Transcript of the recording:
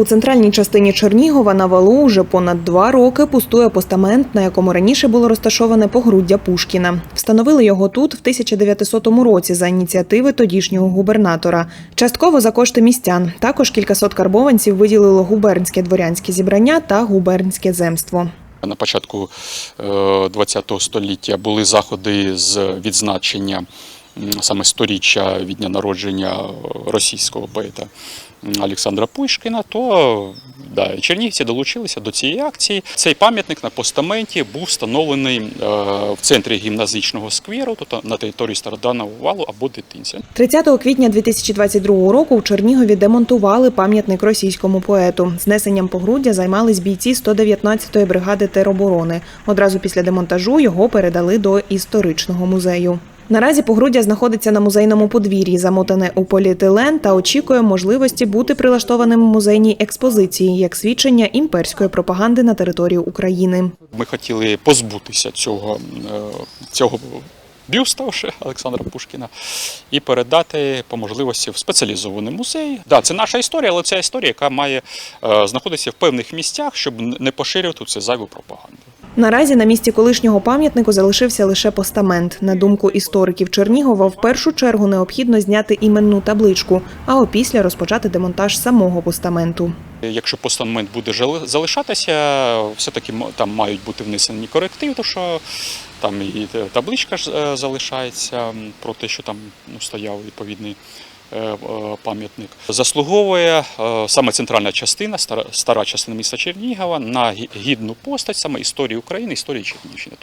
У центральній частині Чернігова на валу вже понад два роки пустує постамент, на якому раніше було розташоване погруддя Пушкіна. Встановили його тут в 1900 році за ініціативи тодішнього губернатора. Частково за кошти містян. Також кількасот карбованців виділило губернське дворянське зібрання та губернське земство. На початку ХХ століття були заходи з відзначення саме сторіччя від дня народження російського поета Олександра Пушкіна, то да, чернігівці долучилися до цієї акції. Цей пам'ятник на постаменті був встановлений е, в центрі гімназичного скверу, тобто на території Стародавнього валу або дитинця. 30 квітня 2022 року у Чернігові демонтували пам'ятник російському поету. Знесенням погруддя займались бійці 119-ї бригади тероборони. Одразу після демонтажу його передали до історичного музею. Наразі погруддя знаходиться на музейному подвір'ї, замотане у поліетилен та очікує можливості бути прилаштованим в музейній експозиції як свідчення імперської пропаганди на території України. Ми хотіли позбутися цього, е, цього бюста вже Олександра Пушкіна і передати по можливості в спеціалізований музей. Да, це наша історія, але це історія, яка має е, знаходитися в певних місцях, щоб не поширювати це зайву пропаганду. Наразі на місці колишнього пам'ятнику залишився лише постамент. На думку істориків Чернігова, в першу чергу необхідно зняти іменну табличку, а опісля розпочати демонтаж самого постаменту. Якщо постамент буде залишатися, все-таки там мають бути внесені корективи, тому що там і табличка е, залишається про те, що там ну, стояв відповідний пам'ятник. Заслуговує е, саме центральна частина, стара частина міста Чернігова на гідну постать саме історії України, історії Чернігівщини.